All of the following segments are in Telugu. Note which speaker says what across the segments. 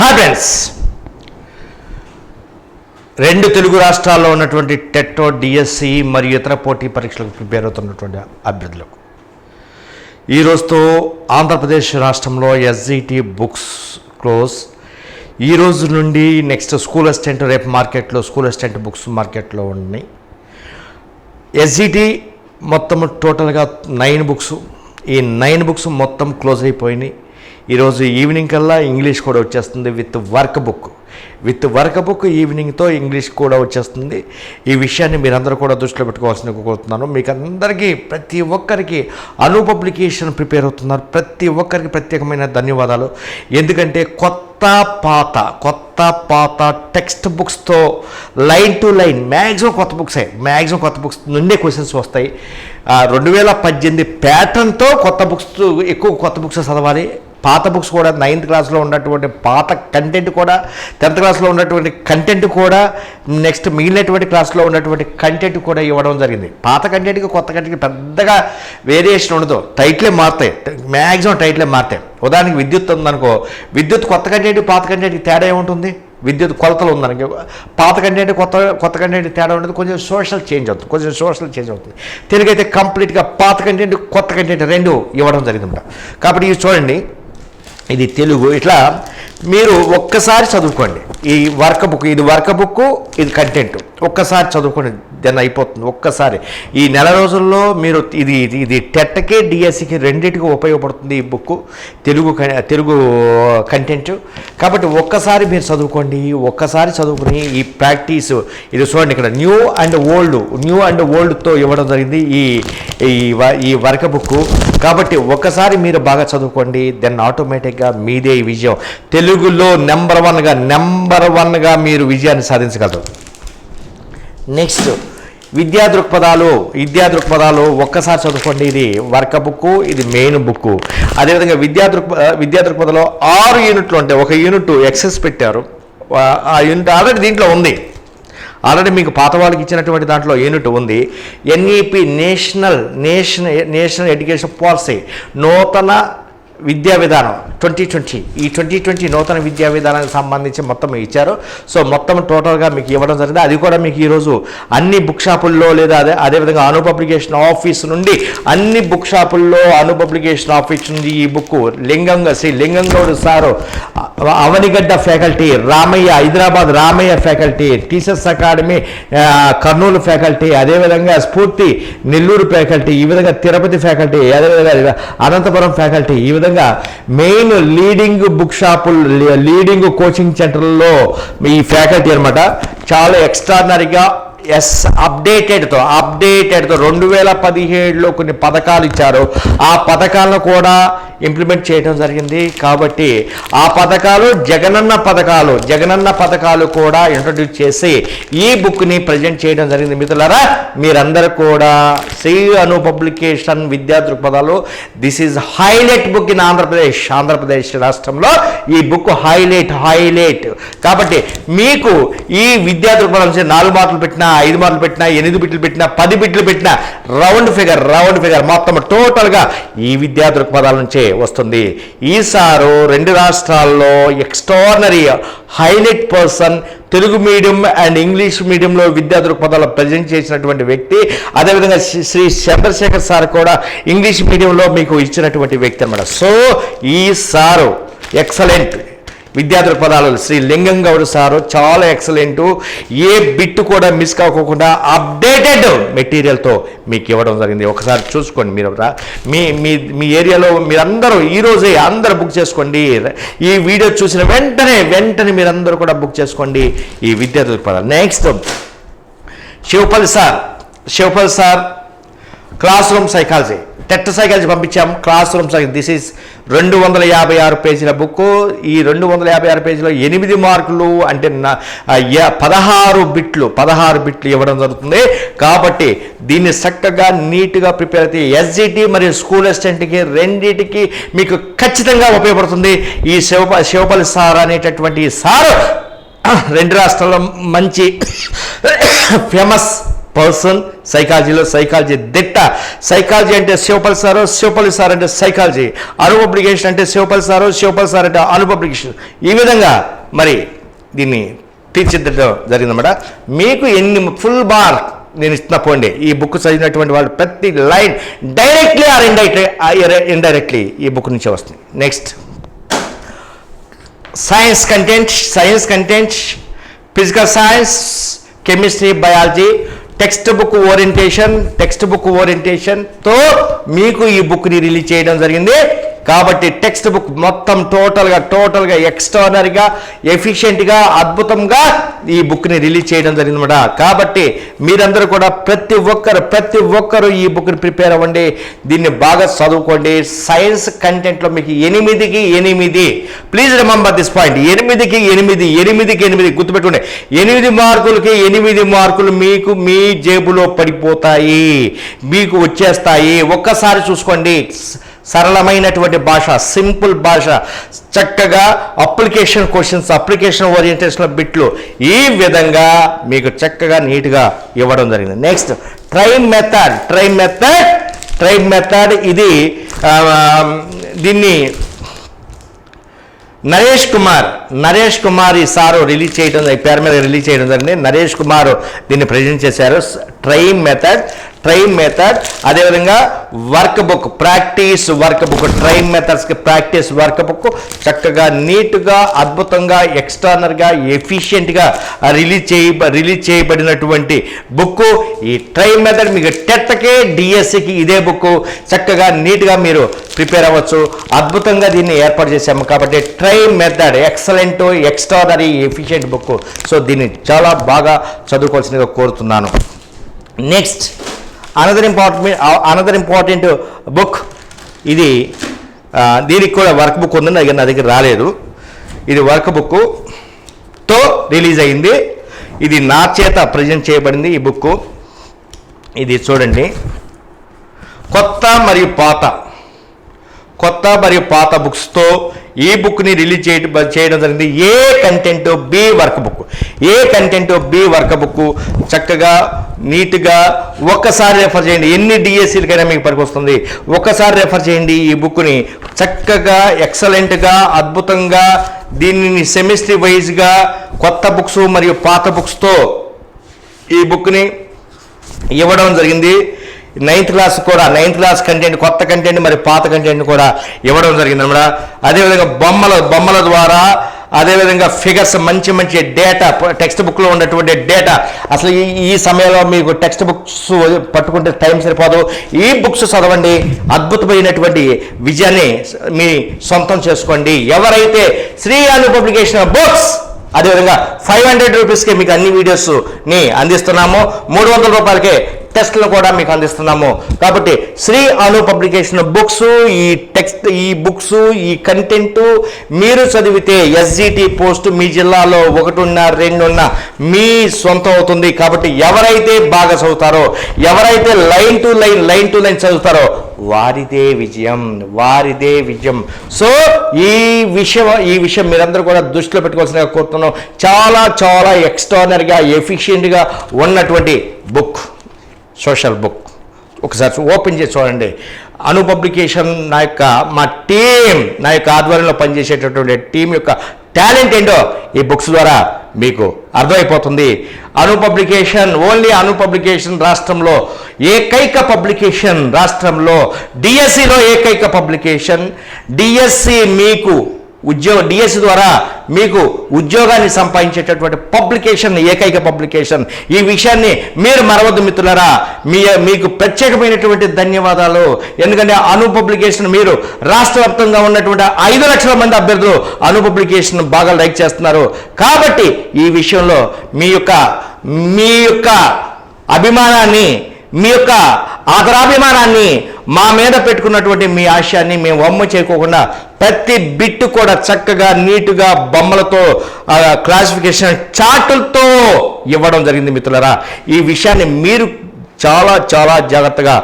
Speaker 1: Hi friends. రెండు తెలుగు రాష్ట్రాల్లో ఉన్నటువంటి టెట్టో డిఎస్సి మరియు ఇతర పోటీ పరీక్షలకు ప్రిపేర్ అవుతున్నటువంటి అభ్యర్థులకు. ఈ రోజుతో ఆంధ్రప్రదేశ్ రాష్ట్రంలో ఎస్జిటి బుక్స్ క్లోజ్. ఈ రోజు నుండి నెక్స్ట్ స్కూల్ అసిస్టెంట్ రేపు మార్కెట్లో స్కూల్ అసిస్టెంట్ బుక్స్ మార్కెట్లో ఉన్నాయి. ఎస్జిటి మొత్తం టోటల్గా నైన్ బుక్స్. ఈ నైన్ బుక్స్ మొత్తం క్లోజ్ అయిపోయినాయి. ఈరోజు ఈవినింగ్ కల్లా ఇంగ్లీష్ కూడా వచ్చేస్తుంది with work book. With work book ఈవినింగ్తో ఇంగ్లీష్ కూడా వచ్చేస్తుంది. ఈ విషయాన్ని మీరందరూ కూడా దృష్టిలో పెట్టుకోవాల్సిన కోరుతున్నాను. మీకు అందరికీ ప్రతి ఒక్కరికి అను పబ్లికేషన్ ప్రిపేర్ అవుతున్నారు. ప్రతి ఒక్కరికి ప్రత్యేకమైన ధన్యవాదాలు. ఎందుకంటే కొత్త పాత కొత్త పాత టెక్స్ట్ బుక్స్తో లైన్ టు లైన్ మ్యాక్సిమం కొత్త బుక్సే మ్యాక్సిమం కొత్త బుక్స్ నుండే క్వశ్చన్స్ వస్తాయి. రెండు వేల పద్దెనిమిది ప్యాటర్న్తో కొత్త బుక్స్ ఎక్కువ కొత్త బుక్స్ చదవాలి. పాత బుక్స్ కూడా నైన్త్ క్లాస్లో ఉన్నటువంటి పాత కంటెంట్ కూడా టెన్త్ క్లాస్లో ఉన్నటువంటి కంటెంట్ కూడా నెక్స్ట్ మిగిలినటువంటి క్లాస్లో ఉన్నటువంటి కంటెంట్ కూడా ఇవ్వడం జరిగింది. పాత కంటెంట్కి కొత్త కంటెంట్కి పెద్దగా వేరియేషన్ ఉండదు. టైట్లే మారుతాయి. మ్యాక్సిమం టైట్లే మారుతాయి. ఉదాహరణకి విద్యుత్ ఉందనుకో విద్యుత్ కొత్త కంటెంట్ పాత కంటెంట్కి తేడా ఏముంటుంది? విద్యుత్ కొలతలు ఉందనుకో పాత కంటెంట్ కొత్త కొత్త కంటెంట్ తేడా ఉండదు. కొంచెం సోషల్ చేంజ్ అవుతుంది. కొంచెం సోషల్ చేంజ్ అవుతుంది. తెలుగు అయితే కంప్లీట్గా పాత కంటెంట్ కొత్త కంటెంట్ రెండు ఇవ్వడం జరిగిందన్నమాట కాబట్టి ఇవి చూడండి. ఇది తెలుగు. ఇట్లా మీరు ఒక్కసారి చదువుకోండి. ఈ వర్క్ బుక్ ఇది వర్క్ బుక్ ఇది కంటెంట్ ఒక్కసారి చదువుకోండి దెన్ అయిపోతుంది ఒక్కసారి. ఈ నెల రోజుల్లో మీరు ఇది ఇది ఇది టెట్కి డిఎస్సికి రెండింటికి ఉపయోగపడుతుంది ఈ బుక్ తెలుగు క- తెలుగు కంటెంట్. కాబట్టి ఒక్కసారి మీరు చదువుకోండి ఒక్కసారి చదువుకుని ఈ ప్రాక్టీస్ ఇది చూడండి ఇక్కడ new and old new and ఓల్డ్తో ఇవ్వడం జరిగింది ఈ ఈ వ- ఈ వర్క్ బుక్ కాబట్టి ఒక్కసారి మీరు బాగా చదువుకోండి దెన్ ఆటోమేటిక్గా మీదే విజయం. తెలుగులో నెంబర్ వన్గా నెంబర్ వన్గా మీరు విజయాన్ని సాధించగలరు. నెక్స్ట్ విద్యా దృక్పథాలు విద్యా దృక్పథాలు ఒక్కసారి చదువుకోండి. ఇది వర్క బుక్ ఇది మెయిన్ బుక్. అదేవిధంగా విద్యా దృక్ విద్యా దృక్పథంలో ఆరు యూనిట్లు ఉంటాయి ఒక యూనిట్ ఎక్సెస్ పెట్టారు. ఆ- ఆ యూనిట్ ఆల్రెడీ దీంట్లో ఉంది. ఆల్రెడీ మీకు పాత వాళ్ళకి ఇచ్చినటువంటి దాంట్లో యూనిట్ ఉంది. NEP national national national education policy నూతన విద్యా విధానం ట్వంటీ ట్వంటీ. ఈ ట్వంటీ ట్వంటీ నూతన విద్యా విధానానికి సంబంధించి మొత్తం ఇచ్చారు. సో మొత్తం టోటల్గా మీకు ఇవ్వడం జరిగింది. అది కూడా మీకు ఈరోజు అన్ని బుక్ షాపుల్లో లేదా అదే అదేవిధంగా అను పబ్లికేషన్ ఆఫీస్ నుండి అన్ని బుక్ షాపుల్లో అను పబ్లికేషన్ ఆఫీస్ నుండి ఈ book లింగంగా Shri Lingam Goud sir Avanigadda faculty Ramaiah Hyderabad Ramaiah faculty teachers academy Kurnool faculty అదేవిధంగా స్ఫూర్తి నెల్లూరు ఫ్యాకల్టీ ఈ విధంగా తిరుపతి ఫ్యాకల్టీ అదేవిధంగా అనంతపురం ఫ్యాకల్టీ ఈ విధంగా మెయిన్ లీడింగ్ బుక్ షాపులు లీడింగ్ కోచింగ్ సెంటర్లో ఈ ఫ్యాకల్టీ అనమాట చాలా ఎక్స్ట్రాడినరీగా ఎస్ అప్డేటెడ్తో అప్డేటెడ్తో రెండు వేల పదిహేడులో కొన్ని పథకాలు ఇచ్చారు. ఆ పథకాలను కూడా ఇంప్లిమెంట్ చేయడం జరిగింది. కాబట్టి ఆ పథకాలు జగనన్న పథకాలు జగనన్న పథకాలు కూడా ఇంట్రడ్యూస్ చేసి ఈ బుక్ని ప్రజెంట్ చేయడం జరిగింది. మిత్రులారా మీరందరూ కూడా శ్రీ అను పబ్లికేషన్ విద్యా దృక్పథాలు this is highlight book in Andhra Pradesh Andhra Pradesh రాష్ట్రంలో ఈ బుక్ హైలైట్ హైలైట్ కాబట్టి మీకు ఈ విద్యా దృక్పథం నుంచి నాలుగు మాటలు పెట్టిన ఐదు మార్కులు పెట్టినా ఎనిమిది బిట్లు పెట్టినా పది బిట్లు పెట్టినా రౌండ్ ఫిగర్ రౌండ్ ఫిగర్ మొత్తం టోటల్గా ఈ విద్యా దృక్పథాల నుంచే వస్తుంది. ఈసారు రెండు రాష్ట్రాల్లో extraordinary highlight person Telugu medium and English మీడియంలో విద్యా దృక్పథాలు ప్రజెంట్ చేసినటువంటి వ్యక్తి. అదేవిధంగా శ్రీ చంద్రశేఖర్ సార్ కూడా ఇంగ్లీష్ మీడియంలో మీకు ఇచ్చినటువంటి వ్యక్తి అనమాట సో ఈ సారు ఎక్సలెంట్. విద్యా దృక్పథాలు శ్రీ లింగం గౌడ్ సారు చాలా ఎక్సలెంట్ ఏ బిట్ కూడా మిస్ కాకోకుండా అప్డేటెడ్ మెటీరియల్తో మీకు ఇవ్వడం జరిగింది. ఒకసారి చూసుకోండి మీరు మీ మీ మీ ఏరియాలో మీరందరూ ఈరోజే అందరూ బుక్ చేసుకోండి. ఈ వీడియో చూసిన వెంటనే వెంటనే మీరందరూ కూడా బుక్ చేసుకోండి. ఈ విద్యా దృక్పథాలు next Shivapalli sir. Shivapalli sir class room psychology TET psychology పంపించాం. Class room psychology this is రెండు వందల యాభై ఆరు పేజీల బుక్ ఈ రెండు వందల యాభై ఆరు పేజీలో ఎనిమిది మార్కులు అంటే నా- పదహారు బిట్లు పదహారు బిట్లు ఇవ్వడం జరుగుతుంది. కాబట్టి దీన్ని చక్కగా నీట్గా ప్రిపేర్ అయితే ఎస్జిటి మరియు స్కూల్ అసిస్టెంట్కి రెండింటికి మీకు ఖచ్చితంగా ఉపయోగపడుతుంది. ఈ శివప శివపల్లి సార్ అనేటటువంటి సారు రెండు రాష్ట్రాల్లో మంచి ఫేమస్ పర్సన్ సైకాలజీలో సైకాలజీ దిట్ట. సైకాలజీ అంటే శివపల్ సారు సార్ అంటే సైకాలజీ. అనుపబ్లికేషన్ అంటే శివపల్ సారు సార్ అంటే అనుపబ్లికేషన్ ఈ విధంగా మరి దీన్ని తీర్చిదిద్దడం జరిగిందన్నమాట. మీకు ఎన్ని ఫుల్ బార్ నేను ఇస్తున్నా ఈ బుక్ చదివినటువంటి వాళ్ళు ప్రతి line directly or indirectly indirectly ఈ బుక్ నుంచే వస్తుంది. Next. Science content science content physical science chemistry biology text book orientation text book ఓరియంటేషన్తో మీకు ఈ బుక్ని రిలీజ్ చేయడం జరిగింది. కాబట్టి టెక్స్ట్ బుక్ మొత్తం టోటల్గా టోటల్గా ఎక్స్ట్రానరీగా ఎఫిషియెంట్గా అద్భుతంగా ఈ బుక్ని రిలీజ్ చేయడం జరిగిందన్నమాట. కాబట్టి మీరందరూ కూడా ప్రతి ఒక్కరు ప్రతి ఒక్కరు ఈ బుక్ని ప్రిపేర్ అవ్వండి. దీన్ని బాగా చదువుకోండి. సైన్స్ కంటెంట్లో మీకు ఎనిమిదికి ఎనిమిది. ప్లీజ్ రిమెంబర్ దిస్ పాయింట్ ఎనిమిదికి ఎనిమిది ఎనిమిదికి ఎనిమిది గుర్తుపెట్టుకోండి. ఎనిమిది మార్కులకి ఎనిమిది మార్కులు మీకు మీ జేబులో పడిపోతాయి. మీకు వచ్చేస్తాయి. ఒక్కసారి చూసుకోండి. సరళమైనటువంటి భాష సింపుల్ భాష చక్కగా అప్లికేషన్ క్వశ్చన్స్ అప్లికేషన్ ఓరియంటేషన్ బిట్లు ఈ విధంగా మీకు చక్కగా నీట్గా ఇవ్వడం జరిగింది. Next try method try method try method ఇది దీన్ని నరేష్ కుమార్ నరేష్ కుమార్ ఈ సారు రిలీజ్ చేయడం పేరు మీద రిలీజ్ చేయడం జరిగింది. నరేష్ కుమార్ దీన్ని ప్రజెంట్ చేశారు. ట్రై మెథడ్ ట్రైన్ మెథడ్ అదేవిధంగా work book practice work book try మెథడ్స్కి practice work book చక్కగా నీట్గా అద్భుతంగా ఎక్స్టర్నల్గా ఎఫిషియెంట్గా రిలీజ్ చేయ రిలీజ్ చేయబడినటువంటి బుక్ ఈ ట్రైన్ మెథడ్ మీకు టెట్కే డిఎస్సికి ఇదే బుక్ చక్కగా నీట్గా మీరు ప్రిపేర్ అవ్వచ్చు. అద్భుతంగా దీన్ని ఏర్పాటు చేశాము కాబట్టి train method excellent extraordinary efficient book so దీన్ని చాలా బాగా చదువుకోవాల్సిందిగా కోరుతున్నాను. Next another important another important book ఇది దీనికి కూడా వర్క్ బుక్ ఉంది నా దగ్గర- నా దగ్గర రాలేదు. ఇది వర్క్ బుక్తో రిలీజ్ అయింది. ఇది నా చేత ప్రజెంట్ చేయబడింది ఈ బుక్ ఇది చూడండి. కొత్త మరియు పాత. కొత్త మరియు పాత బుక్స్తో ఈ బుక్ని రిలీజ్ చేయడం చేయడం జరిగింది. A content? B work book. A content? B work book. చక్కగా నీట్గా ఒక్కసారి రెఫర్ చేయండి. ఎన్ని డిఎస్సీలకైనా మీకు పనికొస్తుంది ఒక్కసారి రెఫర్ చేయండి ఈ బుక్ని. చక్కగా ఎక్సలెంట్గా అద్భుతంగా దీనిని సెమిస్ట్రీ వైజ్గా కొత్త బుక్స్ మరియు పాత బుక్స్తో ఈ బుక్ని ఇవ్వడం జరిగింది. నైన్త్ క్లాస్ కూడా నైన్త్ క్లాస్ కంటెంట్ కొత్త కంటెంట్ మరి పాత కంటెంట్ కూడా ఇవ్వడం జరిగింది అనమాట అదేవిధంగా బొమ్మల బొమ్మల ద్వారా అదేవిధంగా ఫిగర్స్ మంచి మంచి డేటా టెక్స్ట్ బుక్లో ఉన్నటువంటి డేటా అసలు ఈ ఈ సమయంలో మీకు టెక్స్ట్ బుక్స్ పట్టుకుంటే టైం సరిపోదు. ఈ బుక్స్ చదవండి అద్భుతమైనటువంటి విజయాన్ని మీ సొంతం చేసుకోండి. ఎవరైతే శ్రీ అను పబ్లికేషన్ బుక్స్ అదేవిధంగా ఫైవ్ హండ్రెడ్ రూపీస్కే మీకు అన్ని వీడియోస్ని అందిస్తున్నాము మూడు వందల రూపాయలకే టెస్ట్లు కూడా మీకు అందిస్తున్నాము. కాబట్టి శ్రీ అను పబ్లికేషన్ బుక్స్ ఈ టెక్స్ట్ ఈ బుక్స్ ఈ కంటెంట్ మీరు చదివితే ఎస్జిటి పోస్ట్ మీ జిల్లాలో ఒకటి రెండున్న రెండు మీ సొంతం అవుతుంది. కాబట్టి ఎవరైతే బాగా చదువుతారో ఎవరైతే line to line line to line చదువుతారో వారిదే విజయం వారిదే విజయం. సో ఈ విషయం ఈ విషయం మీరందరూ కూడా దృష్టిలో పెట్టుకోవాల్సిన కోరుతున్నాం. చాలా చాలా ఎక్స్ట్రానరీగా ఎఫిషియెంట్గా ఉన్నటువంటి బుక్ సోషల్ బుక్ ఒకసారి ఓపెన్ చేసి చూడండి. అను పబ్లికేషన్ నా యొక్క మా టీం నా యొక్క ఆధ్వర్యంలో పనిచేసేటటువంటి టీం యొక్క టాలెంట్ ఏంటో ఈ బుక్స్ ద్వారా మీకు అర్థమైపోతుంది. Anu publication only Anu publication రాష్ట్రంలో ఏకైక పబ్లికేషన్ రాష్ట్రంలో డిఎస్సిలో ఏకైక పబ్లికేషన్ డిఎస్సి మీకు ఉద్యోగ డిఎస్ ద్వారా మీకు ఉద్యోగాన్ని సంపాదించేటటువంటి పబ్లికేషన్ ఏకైక పబ్లికేషన్. ఈ విషయాన్ని మీరు మరవద్దు మిత్రులరా. మీ మీకు ప్రత్యేకమైనటువంటి ధన్యవాదాలు. ఎందుకంటే అను పబ్లికేషన్ మీరు రాష్ట్ర వ్యాప్తంగా ఉన్నటువంటి ఐదు లక్షల మంది అభ్యర్థులు అను పబ్లికేషన్ బాగా లైక్ చేస్తున్నారు. కాబట్టి ఈ విషయంలో మీ యొక్క మీ యొక్క అభిమానాన్ని మీ యొక్క ఆదరాభిమానాన్ని మా మీద పెట్టుకున్నటువంటి మీ ఆశయాన్ని మేము వమ్మ చేయకోకుండా ప్రతి బిట్టు కూడా చక్కగా నీటుగా బొమ్మలతో క్లాసిఫికేషన్ చార్టులతో ఇవ్వడం జరిగింది మిత్రులరా. ఈ విషయాన్ని మీరు చాలా చాలా జాగ్రత్తగా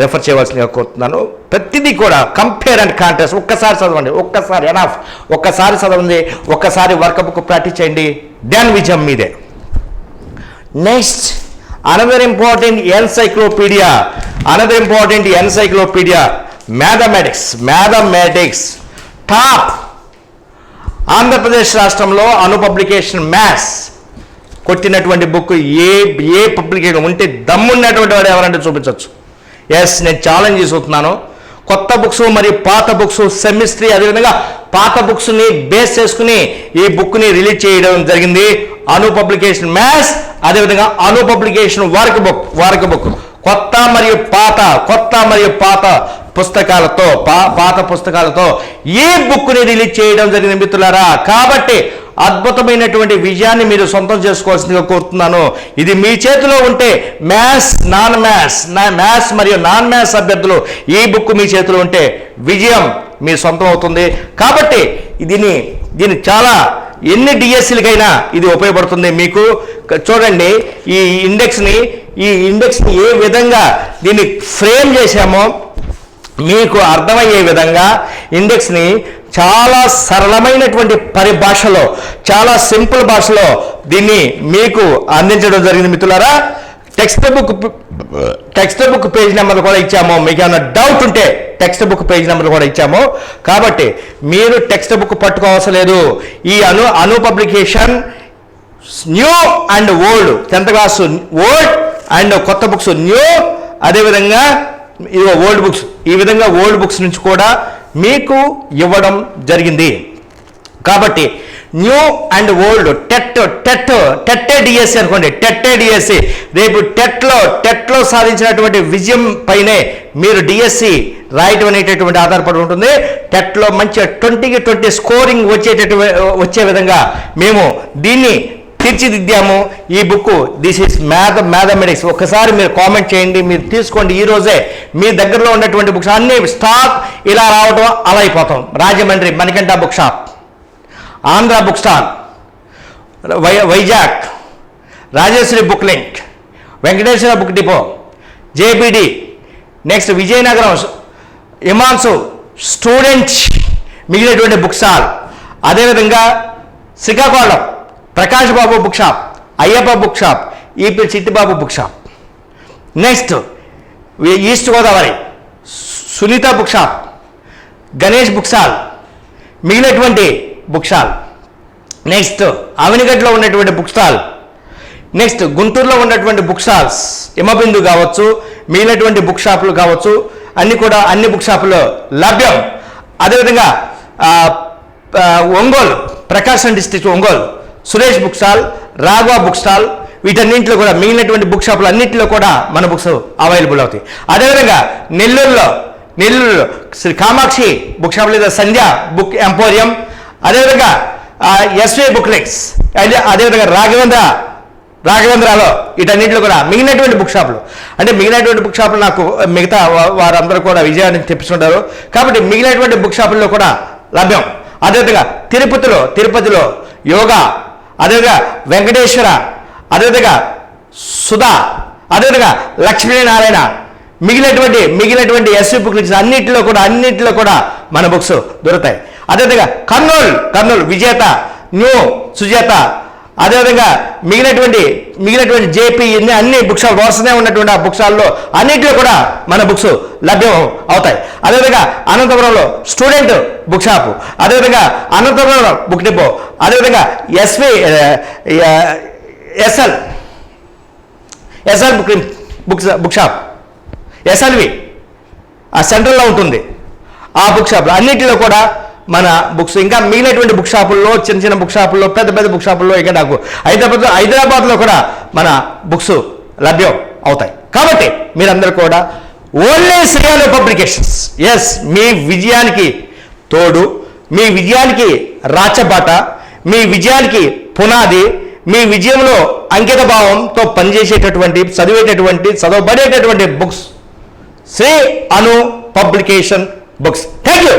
Speaker 1: రెఫర్ చేయవలసిందిగా కోరుతున్నాను. ప్రతిదీ కూడా కంపేర్ అండ్ కాంట్రాస్ట్ ఒక్కసారి చదవండి. ఒక్కసారి ఎనాఫ్ ఒక్కసారి చదవండి. ఒక్కసారి వర్కప్కు ప్రాక్టీస్ చేయండి. దెన్ విజయం మీదే. Next another important encyclopedia another important encyclopedia mathematics mathematics top Andhra Pradesh రాష్ట్రంలో అను పబ్లికేషన్ మ్యాథ్స్ కొట్టినటువంటి బుక్ ఏ ఏ పబ్లికేషన్ ఉంటే దమ్మున్నటువంటి వాడు ఎవరంటే చూపించవచ్చు ఎస్ నేను ఛాలెంజ్ చేసుకుంటున్నాను కొత్త బుక్స్ మరియు పాత బుక్స్ సెమిస్ట్రీ అదేవిధంగా పాత బుక్స్ని బేస్ చేసుకుని ఈ బుక్ని రిలీజ్ చేయడం జరిగింది. అను పబ్లికేషన్ మ్యాథ్స్ అదేవిధంగా Anu publication work book work book. కొత్త మరియు పాత కొత్త మరియు పాత పుస్తకాలతో పా పాత పుస్తకాలతో ఈ బుక్ని రిలీజ్ చేయడం జరిగింది మిత్రులారా. కాబట్టి అద్భుతమైనటువంటి విజయాన్ని మీరు సొంతం చేసుకోవాల్సిందిగా కోరుతున్నాను. ఇది మీ చేతిలో ఉంటే మ్యాథ్స్ నాన్ మ్యాథ్స్ నా మ్యాథ్స్ మరియు నాన్ మ్యాథ్స్ అభ్యర్థులు ఈ బుక్ మీ చేతిలో ఉంటే విజయం మీ సొంతం అవుతుంది. కాబట్టి దీన్ని దీన్ని చాలా ఎన్ని డిఎస్సీలకైనా ఇది ఉపయోగపడుతుంది మీకు. చూడండి ఈ ఇండెక్స్ని ఈ ఇండెక్స్ని ఏ విధంగా దీన్ని ఫ్రేమ్ చేశామో మీకు అర్థమయ్యే విధంగా ఇండెక్స్ని చాలా సరళమైనటువంటి పరిభాషలో చాలా సింపుల్ భాషలో దీన్ని మీకు అందించడం జరిగింది మిత్రులారా. Text book text book page number కూడా ఇచ్చాము. మీకు ఏమైనా డౌట్ ఉంటే టెక్స్ట్ బుక్ పేజ్ నెంబర్ కూడా ఇచ్చాము. కాబట్టి మీరు టెక్స్ట్ బుక్ పట్టుకోవసరం లేదు. ఈ Anu Anu publication new and old tenth class old and కొత్త బుక్స్ న్యూ అదేవిధంగా ఇదిగో ఓల్డ్ బుక్స్ ఈ విధంగా ఓల్డ్ బుక్స్ నుంచి కూడా మీకు ఇవ్వడం జరిగింది. కాబట్టి new and old TET TET టెట్టే DSC అనుకోండి. టెట్టే డిఎస్సి రేపు టెట్లో టెట్లో సాధించినటువంటి విజయం పైనే మీరు డిఎస్సి రాయటం అనేటటువంటి ఆధారపడి ఉంటుంది. టెట్లో మంచి ట్వంటీకి ట్వంటీ స్కోరింగ్ వచ్చేటటువంటి వచ్చే విధంగా మేము దీన్ని తీర్చిదిద్దాము. ఈ book this is math mathematics ఒకసారి మీరు కామెంట్ చేయండి మీరు తీసుకోండి. ఈ రోజే మీ దగ్గరలో ఉన్నటువంటి బుక్స్ అన్ని స్టాక్ ఇలా రావడం అలా అయిపోతాం. Rajahmundry Manikanta book shop Andhra book stall why Vizag Rajeshwari book link Venkateshwara book depot JBD next Vizianagaram Himanshu students మిగిలినటువంటి బుక్ స్టాల్. అదేవిధంగా Srikakulam Prakash Babu book shop Ayyappa book shop EP Chittibabu book shop. Next east Godavari Sunitha book shop Ganesh book stall మిగిలినటువంటి బుక్ స్టాల్ నెక్స్ట్ అవినిగడ్లో ఉన్నటువంటి బుక్ స్టాల్. నెక్స్ట్ గుంటూరులో ఉన్నటువంటి బుక్ స్టాల్స్ హిమబిందు కావచ్చు మిగిలినటువంటి బుక్ షాపులు కావచ్చు అన్ని కూడా అన్ని బుక్ షాపుల్లో లభ్యం. అదేవిధంగా Ongole Prakasam district Ongole. Suresh book stall Raghava book stall వీటన్నింటిలో కూడా మిగిలినటువంటి బుక్ షాపులు అన్నింటిలో కూడా మన బుక్స్ అవైలబుల్ అవుతాయి. అదేవిధంగా నెల్లూరులో నెల్లూరులో శ్రీ కామాక్షి బుక్ షాప్ లేదా సంధ్య బుక్ ఎంపోరియం అదేవిధంగా ఎస్వే బుక్ లెక్స్ అదే అదేవిధంగా రాఘవేంద్ర రాఘవేంద్రలో వీటన్నింటిలో కూడా మిగిలినటువంటి బుక్ షాపులు. అంటే మిగిలినటువంటి బుక్ షాపులు నాకు మిగతా వారందరూ కూడా విజయాన్ని తెప్పిస్తుంటారు. కాబట్టి మిగిలినటువంటి బుక్ షాపుల్లో కూడా లభ్యం. అదేవిధంగా తిరుపతిలో తిరుపతిలో యోగా అదేవిధంగా వెంకటేశ్వర అదేవిధంగా సుధా అదేవిధంగా లక్ష్మీనారాయణ మిగిలినటువంటి మిగిలినటువంటి ఎస్వి బుక్ లింక్స్ అన్నింటిలో కూడా అన్నింటిలో కూడా మన బుక్స్ దొరుకుతాయి. అదేవిధంగా కర్నూలు కర్నూలు విజేత న్యూ సుజేత అదేవిధంగా మిగిలినటువంటి మిగిలినటువంటి జేపీ ఇన్ని అన్ని బుక్ షాప్ వరుసనే ఉన్నటువంటి ఆ బుక్ షాల్లో అన్నింటిలో కూడా మన బుక్స్ లభ్యం అవుతాయి. అదేవిధంగా అనంతపురంలో స్టూడెంట్ బుక్ షాపు. అదేవిధంగా అనంతపురం బుక్ డిపో. అదేవిధంగా SV SL. SL book book book shop. SLV. ఆ సెంట్రల్లో ఉంటుంది. ఆ బుక్ షాప్లో అన్నిటిలో కూడా మన బుక్స్ ఇంకా మిగిలినటువంటి బుక్ షాపుల్లో చిన్న చిన్న బుక్ షాపుల్లో పెద్ద పెద్ద బుక్ షాపుల్లో ఇంకా నాకు హైదరాబాద్ హైదరాబాద్లో కూడా మన బుక్స్ లభ్యం అవుతాయి. కాబట్టి మీరందరూ కూడా ఓన్లీ శ్రేయాలు పబ్లికేషన్స్. ఎస్ మీ విజయానికి తోడు మీ విజయానికి రాచబాట మీ విజయానికి పునాది మీ విజయంలో అంకిత భావంతో పనిచేసేటటువంటి చదివేటటువంటి చదవబడేటటువంటి books. Shri Anu publication books. Thank you